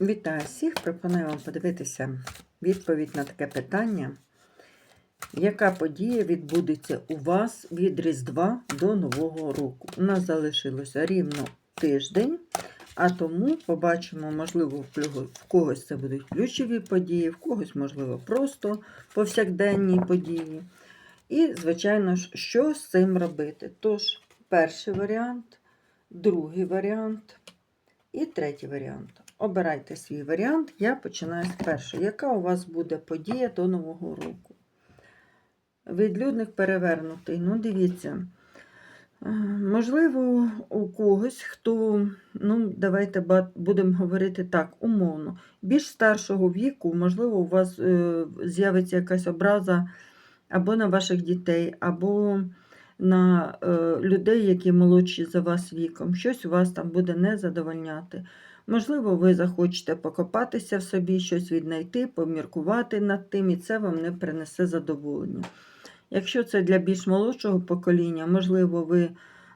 Вітаю всіх! Пропоную вам подивитися відповідь на таке питання. Яка подія відбудеться у вас від Різдва до Нового року? У нас залишилося рівно тиждень, а тому побачимо, можливо, в когось це будуть ключові події, в когось, можливо, просто повсякденні події. І, звичайно ж, що з цим робити? Тож, перший варіант, другий варіант і третій варіант. Обирайте свій варіант. Я починаю з першого. Яка у вас буде подія до Нового року? Відлюдник перевернутий. Ну, дивіться. Е, Можливо, у когось, хто, ну, давайте будемо говорити так, умовно, більш старшого віку, можливо, у вас е, з'явиться якась образа або на ваших дітей, або на е, людей, які молодші за вас віком. Щось у вас там буде не задовольняти. Можливо, ви захочете покопатися в собі, щось віднайти, поміркувати над тим, і це вам не принесе задоволення. Якщо це для більш молодшого покоління, можливо, ви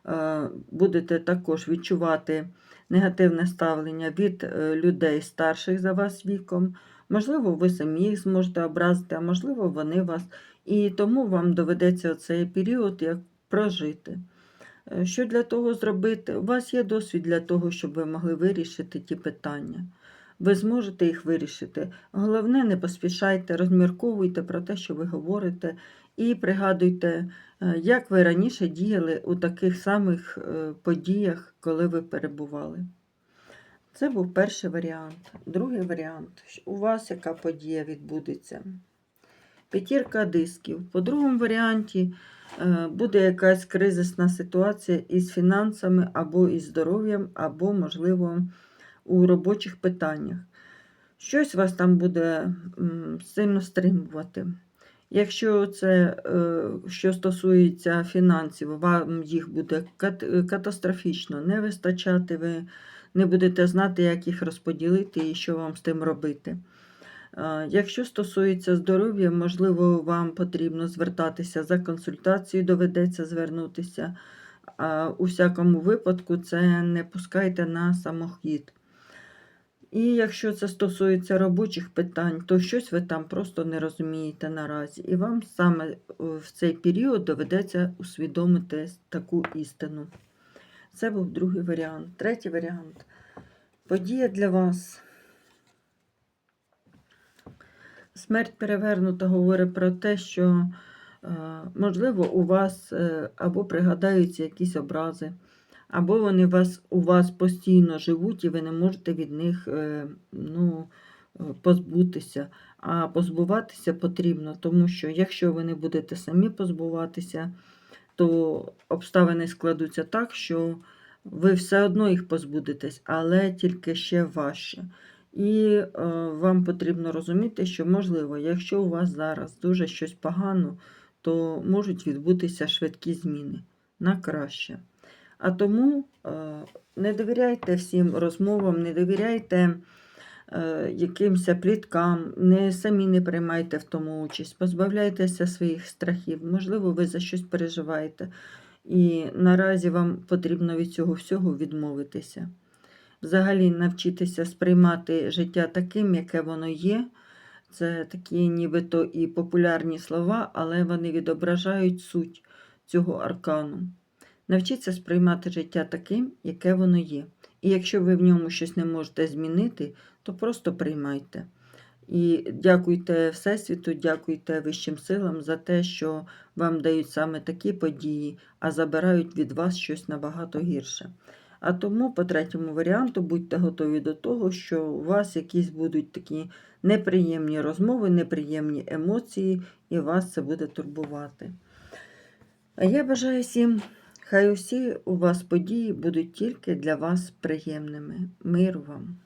е, будете також відчувати негативне ставлення від е, людей старших за вас віком. Можливо, ви самі їх зможете образити, а можливо, вони вас. І тому вам доведеться цей період як прожити. Е, Що для того зробити? У вас є досвід для того, щоб ви могли вирішити ті питання. Ви зможете їх вирішити. Головне, не поспішайте, розмірковуйте про те, що ви говорите, і пригадуйте, е, як ви раніше діяли у таких самих е, подіях, коли ви перебували. Це був перший варіант. Другий варіант. У вас яка подія відбудеться? П'ятірка дисків. По другому варіанті буде якась кризисна ситуація із фінансами, або із здоров'ям, або, можливо, у робочих питаннях. Щось вас там буде сильно стримувати. Якщо це е, що стосується фінансів, вам їх буде катастрофічно не вистачати, ви не будете знати, як їх розподілити і що вам з тим робити. Якщо стосується здоров'я, можливо, вам потрібно звертатися за консультацією, доведеться звернутися. У всякому випадку це не пускайте на самохід. І якщо це стосується робочих питань, то щось ви там просто не розумієте наразі. І вам саме е, в цей період доведеться усвідомити таку істину. Це був другий варіант. Третій варіант. Подія для вас. Смерть перевернута говорить про те, що, е, можливо, у вас е, або пригадаються якісь образи, або вони вас, у вас постійно живуть, і ви не можете від них е, ну, позбутися. А позбуватися потрібно, тому що якщо ви не будете самі позбуватися, то обставини складуться так, що ви все одно їх позбудетесь, але тільки ще важче. І е, вам потрібно розуміти, що, можливо, якщо у вас зараз дуже щось погано, то можуть відбутися швидкі зміни на краще. А тому е, не довіряйте всім розмовам, не довіряйте е, якимось пліткам, не самі не приймайте в тому участь, позбавляйтеся своїх страхів. Можливо, ви за щось переживаєте. І наразі вам потрібно від цього всього відмовитися. Взагалі навчитися сприймати життя таким, яке воно є. Це такі нібито і популярні слова, але вони відображають суть цього аркану. Навчіться сприймати життя таким, яке воно є. І якщо ви в ньому щось не можете змінити, то просто приймайте. І дякуйте Всесвіту, дякуйте вищим силам за те, що вам дають саме такі події, а забирають від вас щось набагато гірше. А тому, по третьому варіанту, будьте готові до того, що у вас якісь будуть такі неприємні розмови, неприємні емоції, і вас це буде турбувати. А я бажаю всім, хай усі у вас події будуть тільки для вас приємними. Миру вам!